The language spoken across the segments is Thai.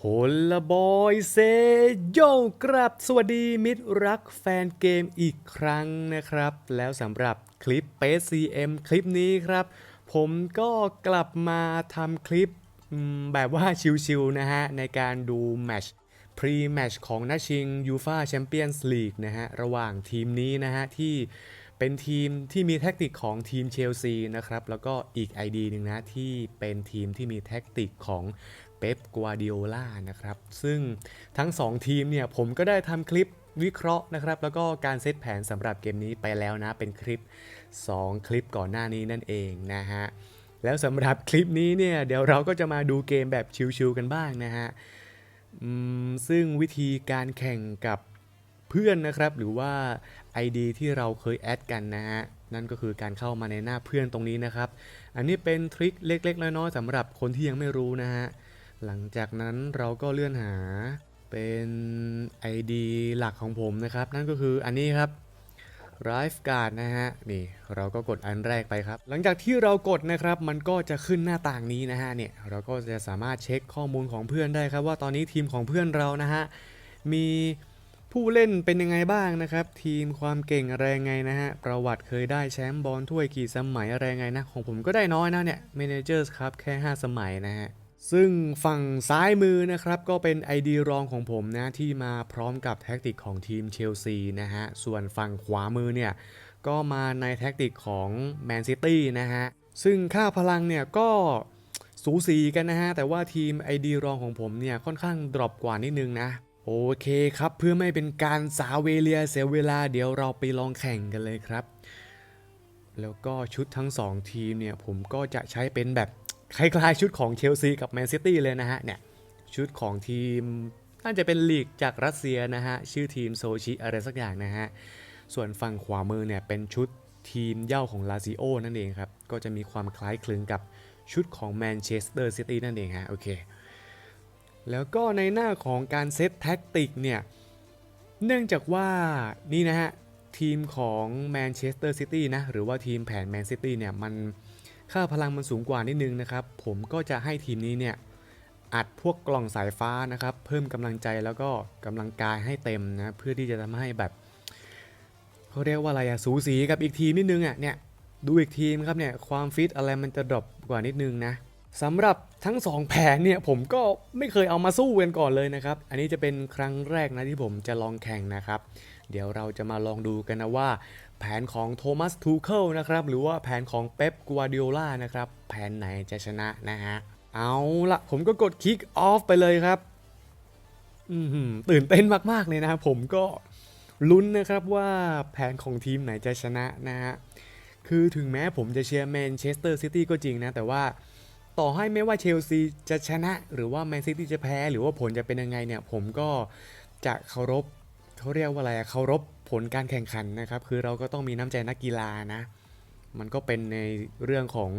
โหละบอยเซโยกรับ สวัสดีมิตรรักแฟนเกมอีกครั้งนะครับ แล้วสำหรับคลิปเปซ CM คลิปนี้ครับ ผมก็กลับมาทำคลิปแบบว่าชิวๆนะฮะ ในการดูแมชพรีแมชของนัดชิงยูฟาแชมเปี้ยนส์ลีกนะฮะ ระหว่างทีมนี้นะฮะ ที่ เป็นทีมที่มีแท็กติกของทีมเชลซีนะครับ แล้วก็อีก ID หนึ่งนะ ที่เป็นทีมที่มีแท็กติกของเป๊ปกัวดิโอลานะครับ ซึ่งทั้ง 2 ทีมเนี่ย ผมก็ได้ทำคลิปวิเคราะห์นะครับ แล้วก็การเซตแผนสำหรับเกมนี้ไปแล้วนะ เป็นคลิป 2 คลิปก่อนหน้านี้นั่นเองนะฮะ แล้วสำหรับคลิปนี้เนี่ย เดี๋ยวเราก็จะมาดูเกมแบบชิวๆกันบ้างนะฮะซึ่งวิธีการแข่งกับเพื่อนนะครับ หรือว่า ID ที่เราเคยแอดกันนะฮะ นั่นก็คือการเข้ามาในหน้าเพื่อนตรงนี้นะครับ อันนี้เป็นทริคเล็กๆ น้อยๆสำหรับคนที่ยังไม่รู้นะฮะ หลังจากนั้นเราก็เลื่อนหาเป็น ID หลักของผมนะครับ นั่นก็คืออันนี้ครับ r i f e Guard นะฮะ นี่เราก็กดอันแรกไปครับ หลังจากที่เรากดนะครับ มันก็จะขึ้นหน้าต่างนี้นะฮะเนี่ยเราก็จะสามารถเช็คข้อมูลของเพื่อนได้ครับ ว่าตอนนี้ทีมของเพื่อนเรานะฮะมี ผู้เล่นเป็นยังไงบ้างนะครับ ทีมความเก่งอะไรงไงนะฮะ ประวัติเคยได้แชมป์บอลถ้วยกี่สมัยอะไรงไงนะ ของผมก็ได้น้อยนะเนี่ย Managers ครับแค่ 5 สมัยนะฮะซึ่งฝั่งซ้ายมือนะครับก็เป็น ID รองของผมนะที่มาพร้อมกับแท็กติกของทีมเชลซีนะฮะ ส่วนฝั่งขวามือเนี่ย ก็มาในแท็กติกของแมนซิตี้นะฮะ ซึ่งค่าพลังเนี่ยก็สูสีกันนะฮะ แต่ว่าทีม ID รองของผมเนี่ยค่อนข้างดรอปกว่านิดนึงนะ โอเคครับเพื่อไม่เป็นการสาเวเลียเสียเวลาเดี๋ยวเราไปลองแข่งกันเลยครับ แล้วก็ชุดทั้ง 2 ทีมเนี่ยผมก็จะใช้เป็นแบบคล้ายๆชุดของเชลซีกับแมนซิตี้เลยนะฮะเนี่ยชุดของทีมน่าจะเป็นลีกจากรัสเซียนะฮะ ชื่อทีมโซชิอะไรสักอย่างนะฮะ ส่วนฝั่งขวามือเนี่ยเป็นชุดทีมเย้าของลาซิโอนั่นเองครับ ก็จะมีความคล้ายคลึงกับชุดของแมนเชสเตอร์ซิตี้นั่นเองฮะโอเค แล้วก็ในหน้าของการเซตแท็กติกเนี่ย เนื่องจากว่านี่นะฮะ ทีมของแมนเชสเตอร์ซิตี้นะ หรือว่าทีมแผนแมนซิตี้เนี่ย มันค่าพลังมันสูงกว่านิดนึงนะครับ ผมก็จะให้ทีมนี้เนี่ย อัดพวกกล่องสายฟ้านะครับ เพิ่มกำลังใจแล้วก็กำลังกายให้เต็มนะ เพื่อที่จะทำให้แบบเขาเรียกว่าอะไรอะสูสีกับอีกทีมนิดนึงอะเนี่ยดูอีกทีมครับเนี่ยความฟิตอะไรมันจะดรอปกว่านิดนึงนะ สำหรับทั้ง 2 แผนเนี่ยผมก็ไม่เคยเอามาสู้กันก่อนเลยนะครับ อันนี้จะเป็นครั้งแรกนะที่ผมจะลองแข่งนะครับ เดี๋ยวเราจะมาลองดูกันนะว่า แผนของโทมัสทูเคิลนะครับ หรือว่าแผนของเป๊ปกัวดิโอลานะครับ แผนไหนจะชนะนะฮะ เอาละผมก็กดคิกออฟไปเลยครับอือหือตื่นเต้นมาก ๆ เลยนะครับผมก็ลุ้นนะครับว่าแผนของทีมไหนจะชนะนะฮะ คือถึงแม้ผมจะเชียร์แมนเชสเตอร์ซิตี้ก็จริงนะ แต่ว่า ต่อให้ไม่ว่าเชลซีจะชนะ หรือว่าแมนซิตี้จะแพ้ หรือว่าผลจะเป็นยังไงเนี่ย ผมก็จะเคารพเขาเรียกว่าอะไรอะเคารพผลการแข่งขันนะครับ คือเราก็ต้องมีน้ำใจนักกีฬานะ มันก็เป็นในเรื่องของ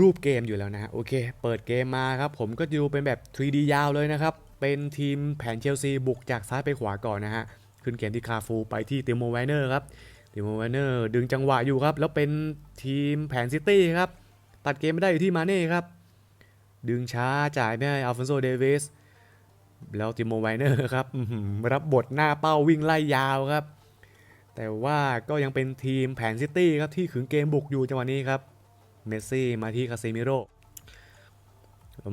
รูปเกมอยู่แล้วนะฮะโอเค เปิดเกมมาครับ ผมก็ดูเป็นแบบ 3D ยาวเลยนะครับ เป็นทีมแผนเชลซีบุกจากซ้ายไปขวาก่อนนะฮะ ขึ้นเกมที่คาฟูไปที่ติโมไวเนอร์ครับ ติโมไวเนอร์ดึงจังหวะอยู่ครับ แล้วเป็นทีมแผนซิตี้ครับ ตัดเกมไม่ได้อยู่ที่มาเน่ครับ ดึงช้าจ่ายไม่ให้อัลฟอนโซเดวิสแล้วติโมไวเนอร์ครับรับบทหน้าเป้าวิ่งไล่ยาวครับ แต่ว่าก็ยังเป็นทีมแผนซิตี้ครับที่ขึงเกมบุกอยู่จังหวะนี้ครับ เมสซี่มาที่คาเซมิโร่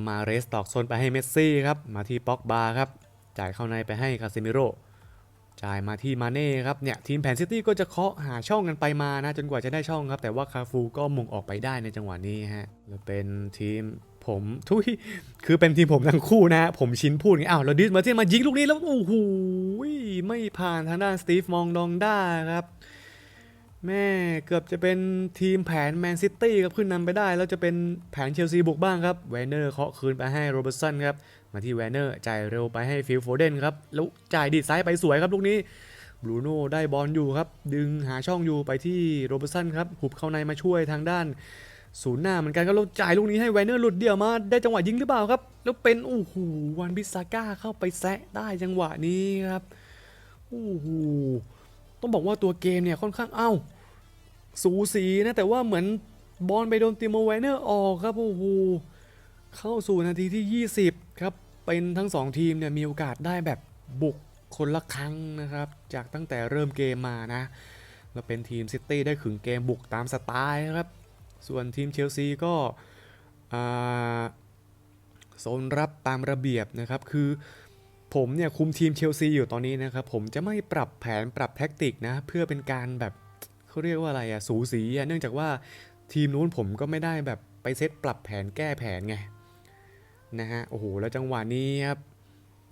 มาเรสตอกโซนไปให้เมสซี่ครับ มาที่ป็อกบาครับ จ่ายเข้าในไปให้คาเซมิโร่จ่ายมาที่มาเน่ครับเนี่ยทีมแผนซิตี้ก็จะเคาะหาช่องกันไปมานะจนกว่าจะได้ช่องครับ แต่ว่าคาฟูก็มุงออกไปได้ในจังหวะนี้ฮะแล้วเป็นทีม ผมทุยคือเป็นทีมผมทั้งคู่นะ ผมชินพูดไงอ้าวแล้วดิสมาเทนมายิงลูกนี้แล้ว โอ้โหไม่ผ่านทางด้านสตีฟมองดองด้าครับ แม่เกือบจะเป็นทีมแผนแมนซิตี้ครับขึ้นนำไปได้ แล้วจะเป็นแผนเชลซีบุกบ้างครับแวนเนอร์เคาะคืนไปให้โรเบิร์ตสันครับ มาที่แวนเนอร์จ่ายเร็วไปให้ฟิลโฟเดนครับ แล้วจ่ายดีดซ้ายไปสวยครับลูกนี้บรูโน่ได้บอลอยู่ครับ ดึงหาช่องอยู่ไปที่โรเบิร์ตสันครับหุบเข้าในมาช่วยทางด้าน ศูนย์หน้าเหมือนกันครับแล้วจ่ายลูกนี้ให้แวเนอร์หลุดเดี่ยวมา ได้จังหวะยิงหรือเปล่าครับ แล้วเป็นโอ้โหวันบิสาก้าเข้าไปแซะได้จังหวะนี้ครับโอ้โหต้องบอกว่าตัวเกมเนี่ยค่อนข้างเอ้า สูสีนะ แต่ว่าเหมือนบอลไปโดนติโมไวเนอร์ออกครับโอ้โหเข้าสู่นาทีที่ 20 ครับ เป็นทั้งสองทีมเนี่ยมีโอกาสได้แบบบุกคนละครั้งนะครับ จากตั้งแต่เริ่มเกมมานะ แล้วเป็นทีมซิตี้ได้ขึงเกมบุกตามสไตล์ครับ ส่วนทีมเชลซีก็โซนรับตามระเบียบนะครับ คือผมเนี่ยคุมทีมเชลซีอยู่ตอนนี้นะครับ ผมจะไม่ปรับแผนปรับแท็กติกนะ เพื่อเป็นการแบบเขาเรียกว่าอะไรอะสูสีอะเนื่องจากว่าทีมนู้นผมก็ไม่ได้แบบไปเซตปรับแผนแก้แผนไงนะฮะโอ้โหแล้วจังหวะนี้ครับ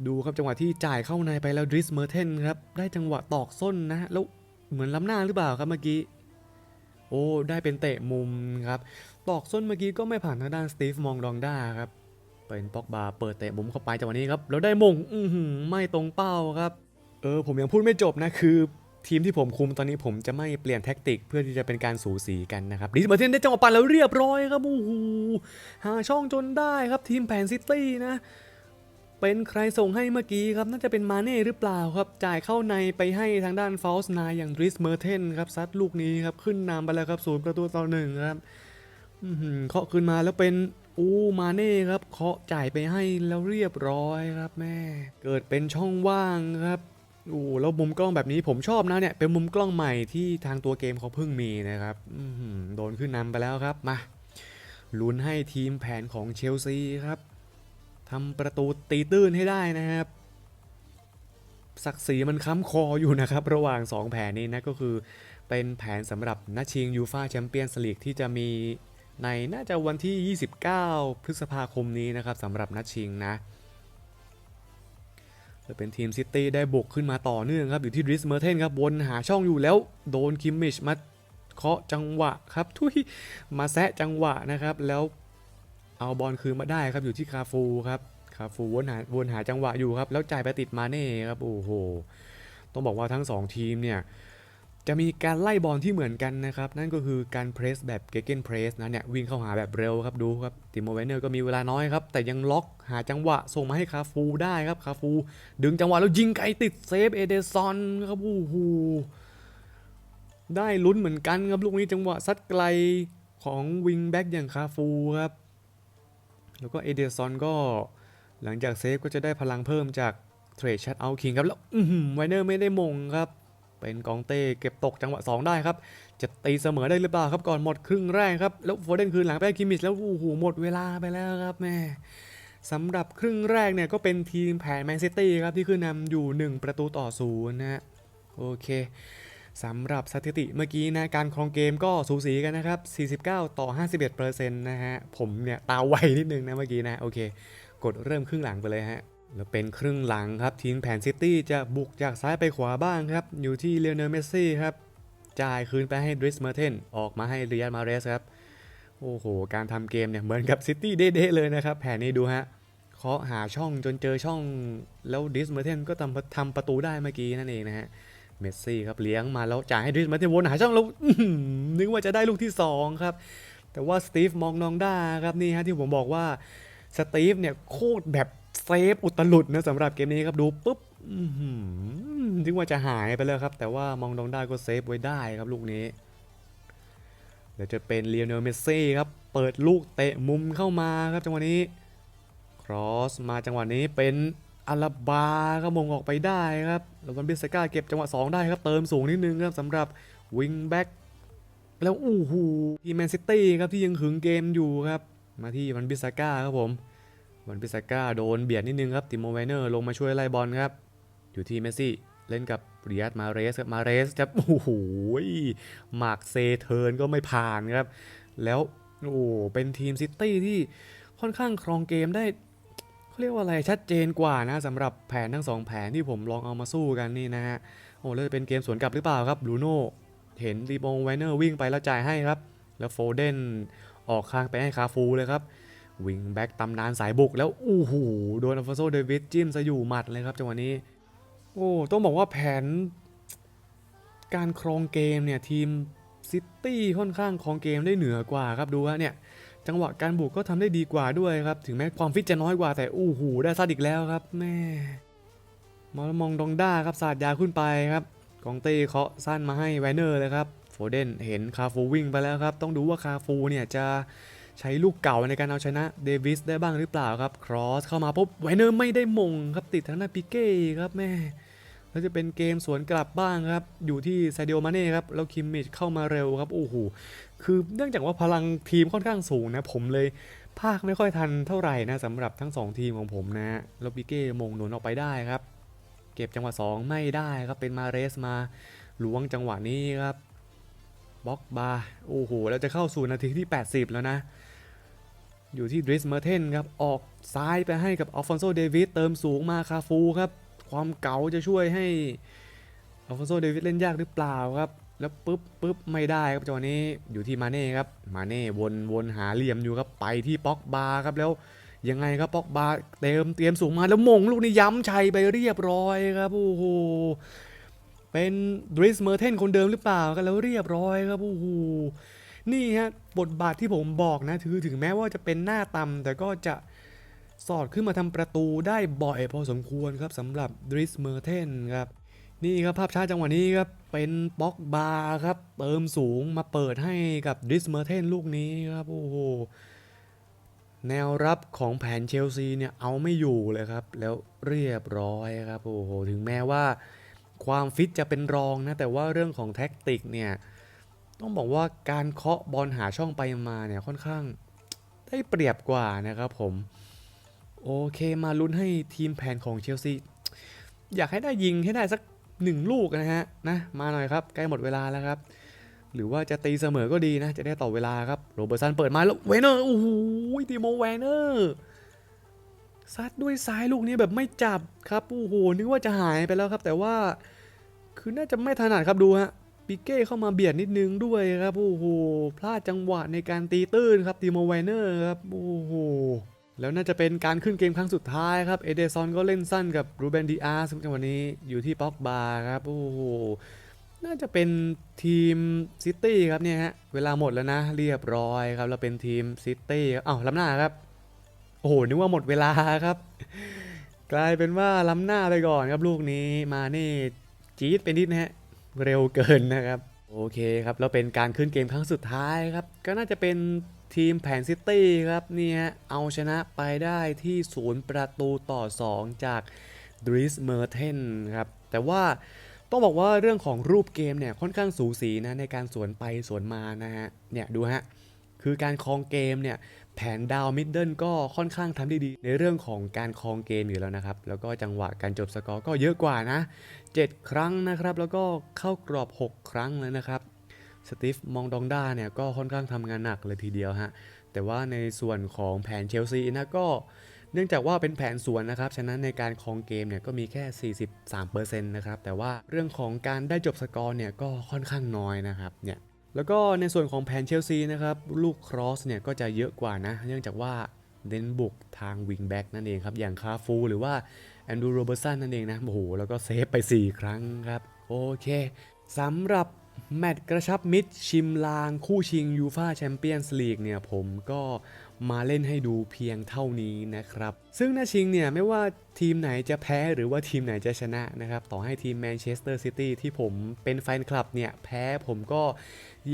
ดูครับจังหวะที่จ่ายเข้าในไปแล้วดริสเมอร์เทนครับได้จังหวะตอกส้นนะแล้วเหมือนล้ำหน้าหรือเปล่าครับเมื่อกี้ โอ้ ได้เป็นเตะมุมครับ ตอกส้นเมื่อกี้ก็ไม่ผ่านทางด้านสตีฟมองดองด้าครับ เป็นป็อกบาเปิดเตะมุมเข้าไปจังหวะนี้ครับ แล้วได้มง อืไม่ตรงเป้าครับ เออ ผมยังพูดไม่จบนะ คือทีมที่ผมคุมตอนนี้ผมจะไม่เปลี่ยนแท็กติก เพื่อที่จะเป็นการสูสีกันนะครับดิสเมอร์เทนได้จังหวะปั่นแล้วเรียบร้อยครับ โอ้โห หาช่องจนได้ครับทีมแผนซิตี้นะ เป็นใครส่งให้เมื่อกี้ครับ น่าจะเป็นมาเน่หรือเปล่าครับ จ่ายเข้าในไปให้ทางด้านฟอลส์นายอย่างดริสเมอร์เทนครับซัดลูกนี้ครับ ขึ้นนำไปแล้วครับศูนย์ประตูต่อหนึ่งครับเคาะขึ้นมาแล้วเป็นอู้มาเน่ครับเคาะจ่ายไปให้แล้วเรียบร้อยครับแม่ เกิดเป็นช่องว่างครับอู้แล้วมุมกล้องแบบนี้ผมชอบนะเนี่ยเป็นมุมกล้องใหม่ที่ทางตัวเกมเขาเพิ่งมีนะครับโดนขึ้นนำไปแล้วครับมาลุ้นให้ทีมแผนของเชลซีครับ ทำประตูตีตื้นให้ได้นะครับศักดิ์ศรีมันค้ำคออยู่นะครับ ระหว่าง 2 แผนนี้นะก็คือเป็นแผนสำหรับนัดชิงยูฟาแชมเปี้ยนส์ลีกที่จะมีในน่าจะวันที่ 29 พฤษภาคมนี้นะครับสำหรับนัดชิงนะจะเป็นทีมซิตี้ได้บุกขึ้นมาต่อเนื่องครับ อยู่ที่ดริสเมอร์เทนครับวนหาช่องอยู่แล้วโดนคิมมิชมาเคาะจังหวะครับทุยมาแซะจังหวะนะครับ แล้ว เอาบอลคืนมาได้ครับอยู่ที่คาฟูครับคาฟูวนหาวนหาจังหวะอยู่ครับ แล้วจ่ายไปติดมาเน่ครับโอ้โหต้องบอกว่าทั้ง 2 ทีมเนี่ยจะมีการไล่บอลที่เหมือนกันนะครับ นั่นก็คือการเพรสแบบเกเกนเพรสนะเนี่ยวิ่งเข้าหาแบบเร็วครับดูครับติโมเวนเนอร์ก็มีเวลาน้อยครับ แต่ยังล็อกหาจังหวะส่งมาให้คาฟูได้ครับคาฟู ดึงจังหวะแล้วยิงไกลติดเซฟเอเดซอนครับโอ้โหได้ลุ้นเหมือนกันครับลูกนี้จังหวะซัดไกลของวิงแบ็กอย่างคาฟูครับ แล้วก็เอเดซอนก็หลังจากเซฟก็จะได้พลังเพิ่มจากเทรดชัดเอาคิงครับ แล้วไวเนอร์ไม่ได้มงครับ เป็นกองเต้เก็บตกจังหวะ 2 ได้ครับ จะตีเสมอได้หรือเปล่าครับก่อนหมดครึ่งแรกครับ แล้วโฟเดนคืนหลังไปคิมมิชแล้วโอ้โหหมดเวลาไปแล้วครับแม่สำหรับครึ่งแรกเนี่ยก็เป็นทีมแผนแมนซิตี้ครับที่ขึ้นนำอยู่ 1 ประตูต่อศูนย์นะฮะโอเค สำหรับสถิติเมื่อกี้นะการครองเกมก็สูสีกันนะครับ 49 ต่อ 51%นะฮะ ผมเนี่ยตาไวนิดนึงนะเมื่อกี้นะ โอเค กดเริ่มครึ่งหลังไปเลยฮะ แล้วเป็นครึ่งหลังครับทีมแผนซิตี้จะบุกจากซ้ายไปขวาบ้างครับ อยู่ที่เลโอนเมสซี่ครับ จ่ายคืนไปให้ดริสเมอร์เทนออกมาให้เรียนมาเรสครับ โอ้โห การทำเกมเนี่ยเหมือนกับซิตี้เด้ๆเลยนะครับ แผนนี้ดูฮะเคาะหาช่องจนเจอช่องแล้วดริสเมอร์เทนก็ทำทำประตูได้เมื่อกี้นั่นเองนะฮะ เมสซี่ครับเลี้ยงมาแล้วจ่ายให้ดริสมาเทวนหาช่องแล้วนึกว่าจะได้ลูกที่ 2 ครับ แต่ว่าสตีฟมองน้องด้าครับนี่ฮะที่ผมบอกว่าสตีฟเนี่ยโคตรแบบเซฟอุตลุดนะสำหรับเกมนี้ครับดูปุ๊บนึกว่าจะหายไปแล้วครับ แต่ว่ามองนองได้ก็เซฟไว้ได้ครับลูกนี้ เดี๋ยวจะเป็นเลโอเนลเมสซี่ครับ เปิดลูกเตะมุมเข้ามาครับจังหวะนี้ ครอสมาจังหวะนี้เป็น อาลาบาก็มงออกไปได้ครับแล้ววันบิสก้าเก็บจังหวะ 2 ได้ครับ เติมสูงนิดนึงครับสำหรับวิงแบ็กแล้วอู้หูทีแมนซิตี้ครับที่ยังขึงเกมอยู่ครับ มาที่วันบิสก้าครับผมวันบิสก้าโดนเบียดนิดนึงครับติโมไวเนอร์ลงมาช่วยไล่บอลครับ อยู่ที่เมสซี่เล่นกับเรียดมาเรสครับมาเรสจะโอ้โหมาร์กเซเทิร์นก็ไม่ผ่านครับ แล้วโอ้เป็นทีมซิตี้ที่ค่อนข้างครองเกมได้ เขาเรียกว่าอะไรชัดเจนกว่านะสำหรับแผนทั้งสองแผนที่ผมลองเอามาสู้กันนี่นะฮะโอ้เลยเป็นเกมสวนกลับหรือเปล่าครับบูโน่เห็นรีบงไวเนอร์วิ่งไปแล้วจ่ายให้ครับ แล้วโฟเดนออกข้างไปให้คาฟูเลยครับวิงแบ็กตำนานสายบุกแล้วอู้หูโดนอัลฟาโซเดวิดจิ้มซะอยู่หมัดเลยครับจังหวะนี้โอ้ต้องบอกว่าแผน การครองเกมเนี่ยทีมซิตี้ค่อนข้างครองเกมได้เหนือกว่าครับดูฮะเนี่ย จังหวะการบุกก็ทำได้ดีกว่าด้วยครับ ถึงแม้ความฟิตจะน้อยกว่าแต่อู้หูได้ซัดอีกแล้วครับแม่มอลมองดองด้าครับสาดยาขึ้นไปครับกองเต้เคาะสั้นมาให้ไวเนอร์เลยครับโฟเดนเห็นคาฟูวิ่งไปแล้วครับ ต้องดูว่าคาฟูเนี่ยจะใช้ลูกเก่าในการเอาชนะเดวิสได้บ้างหรือเปล่าครับ ครอสเข้ามาปุ๊บไวเนอร์ไม่ได้มงครับติดทางหน้าปิเก้ครับแม่ แล้วจะเป็นเกมสวนกลับบ้างครับ อยู่ที่ซาดิโอมาเน่ครับ แล้วคิมมิชเข้ามาเร็วครับ โอ้โห คือเนื่องจากว่าพลังทีมค่อนข้างสูงนะ ผมเลยภาคไม่ค่อยทันเท่าไหร่นะสำหรับทั้ง 2 ทีมของผมนะแล้วปิเก้มงหนุนออกไปได้ครับ เก็บจังหวะ 2 ไม่ได้ครับ เป็นมาเรสมาล้วงจังหวะนี้ครับบล็อกบาร์โอ้โหแล้วจะเข้าสู่นาทีที่ 80 แล้วนะ อยู่ที่ดริสเมอร์เทนครับ ออกซ้ายไปให้กับอัลฟอนโซเดวิสเติมสูงมาคาฟูครับ ความเก๋าจะช่วยให้อัลฟอนโซเดวิสเล่นยากหรือเปล่าครับ แล้วปุ๊บปุ๊บไม่ได้ครับจังหวะนี้อยู่ที่มาเน่ครับมาเน่วนวนหาเหลี่ยมอยู่ครับไปที่ป็อกบาร์ครับแล้วยังไงครับป็อกบาร์เติมเตรียมสูงมาแล้วมงลูกนี้ย้ำชัยไปเรียบร้อยครับโอ้โหเป็นดริสเมอร์เทนคนเดิมหรือเปล่ากันแล้วเรียบร้อยครับโอ้โหนี่ฮะบทบาทที่ผมบอกนะถือถึงแม้ว่าจะเป็นหน้าต่ำแต่ก็จะ สอดขึ้นมาทำประตูได้บ่อยพอสมควรครับสำหรับดริสเมอร์เทนครับนี่ครับภาพช้าจังหวะนี้ครับเป็นบ็อกบาร์ครับเติมสูงมาเปิดให้กับดริสเมอร์เทนลูกนี้ครับโอ้โหแนวรับของแผนเชลซีเนี่ยเอาไม่อยู่เลยครับ แล้วเรียบร้อยครับโอ้โหถึงแม้ว่าความฟิตจะเป็นรองนะแต่ว่าเรื่องของแท็กติกเนี่ยต้องบอกว่าการเคาะบอลหาช่องไปมาเนี่ยค่อนข้างได้เปรียบกว่านะครับผม โอเคมาลุ้นให้ทีมแผนของเชลซีอยากให้ได้ยิงให้ได้สักหนึ่งลูกนะฮะนะมาหน่อยครับใกล้หมดเวลาแล้วครับ หรือว่าจะตีเสมอก็ดีนะ จะได้ต่อเวลาครับโรเบอร์ตสันเปิดมาแล้วเวเนอร์โอ้โหติโมเวเนอร์ซัดด้วยซ้ายลูกนี้แบบไม่จับครับโอ้โหนึกว่าจะหายไปแล้วครับ แต่ว่าคือน่าจะไม่ถนัดครับดูฮะปิเก้เข้ามาเบียดนิดนึงด้วยครับโอ้โหพลาดจังหวะในการตีตื้นครับติโมเวเนอร์ครับโอ้โห แล้วน่าจะเป็นการขึ้นเกมครั้งสุดท้ายครับ เอเดซอนก็เล่นสั้นกับรูเบนดีอาร์สจังหวะนี้อยู่ที่ป็อกบาร์ครับ โอ้โห น่าจะเป็นทีมซิตี้ครับเนี่ยฮะ เวลาหมดแล้วนะ เรียบร้อยครับ เราเป็นทีมซิตี้อ้าวล้ำหน้าครับ โอ้โห นึกว่าหมดเวลาครับ กลายเป็นว่าล้ำหน้าไปก่อนครับลูกนี้มาเน่จี๊ดไปนิดนะฮะ เร็วเกินนะครับ โอเคครับ แล้วเป็นการขึ้นเกมครั้งสุดท้ายครับ ก็น่าจะเป็น ทีมแผนซิตี้ครับนี่ฮะเอาชนะไปได้ที่ศูนย์ประตูต่อ 2 จากดริสเมอร์เทนครับ แต่ว่าต้องบอกว่าเรื่องของรูปเกมเนี่ยค่อนข้างสูสีนะในการสวนไปสวนมานะฮะเนี่ยดูฮะคือการครองเกมเนี่ยแผนดาวมิดเดิลก็ค่อนข้างทำได้ดี ในเรื่องของการครองเกมอยู่แล้วนะครับ แล้วก็จังหวะการจบสกอร์ก็เยอะกว่านะ 7 ครั้งนะครับ แล้วก็เข้ากรอบ 6 ครั้งเลยนะครับ สตีฟมองดองด้าเนี่ยก็ค่อนข้างทำงานหนักเลยทีเดียวฮะ แต่ว่าในส่วนของแผนเชลซีนะก็เนื่องจากว่าเป็นแผนสวนนะครับ ฉะนั้นในการครองเกมเนี่ยก็มีแค่ 43%นะครับ แต่ว่าเรื่องของการได้จบสกอร์เนี่ยก็ค่อนข้างน้อยนะครับเนี่ยแล้วก็ในส่วนของแผนเชลซีนะครับลูกครอสเนี่ยก็จะเยอะกว่านะ เนื่องจากว่าเน้นบุกทางวิงแบ็กนั่นเองครับ อย่างคาฟูหรือว่าแอนดูโรเบอร์สันนั่นเองนะโอ้โหแล้วก็เซฟไป 4 ครั้งครับ โอเคสำหรับ แมตช์กระชับมิตรชิมลางคู่ชิงยูฟาแชมเปี้ยนส์ลีกเนี่ยผมก็มาเล่นให้ดูเพียงเท่านี้นะครับ ซึ่งหน้าชิงเนี่ยไม่ว่าทีมไหนจะแพ้หรือว่าทีมไหนจะชนะนะครับ ต่อให้ทีมแมนเชสเตอร์ซิตี้ที่ผมเป็นแฟนคลับเนี่ยแพ้ผมก็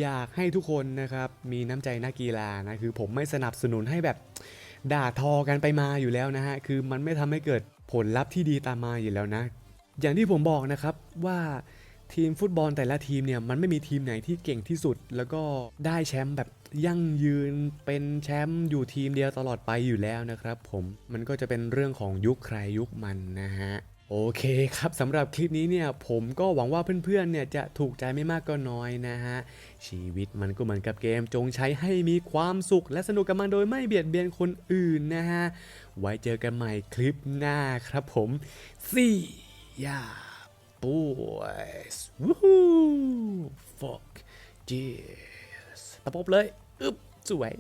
อยากให้ทุกคนนะครับมีน้ำใจนักกีฬานะคือผมไม่สนับสนุนให้แบบด่าทอกันไปมาอยู่แล้วนะฮะคือมันไม่ทำให้เกิดผลลัพธ์ที่ดีตามมาอยู่แล้วนะ อย่างที่ผมบอกนะครับว่า ทีมฟุตบอลแต่ละทีมเนี่ยมันไม่มีทีมไหนที่เก่งที่สุด แล้วก็ได้แชมป์แบบยั่งยืนเป็นแชมป์อยู่ทีมเดียวตลอดไปอยู่แล้วนะครับ ผมมันก็จะเป็นเรื่องของยุคใครยุคมันนะฮะโอเคครับสำหรับคลิปนี้เนี่ยผมก็หวังว่าเพื่อนๆเนี่ยจะถูกใจไม่มากก็น้อยนะฮะ ชีวิตมันก็เหมือนกับเกมจงใช้ให้มีความสุข และสนุกกับมันโดยไม่เบียดเบียนคนอื่นนะฮะ ไว้เจอกันใหม่คลิปหน้าครับผมสี่ยาปุ้ยวู้ฮู้ฟอกจีสตะปบเลย อึ๊บ สวย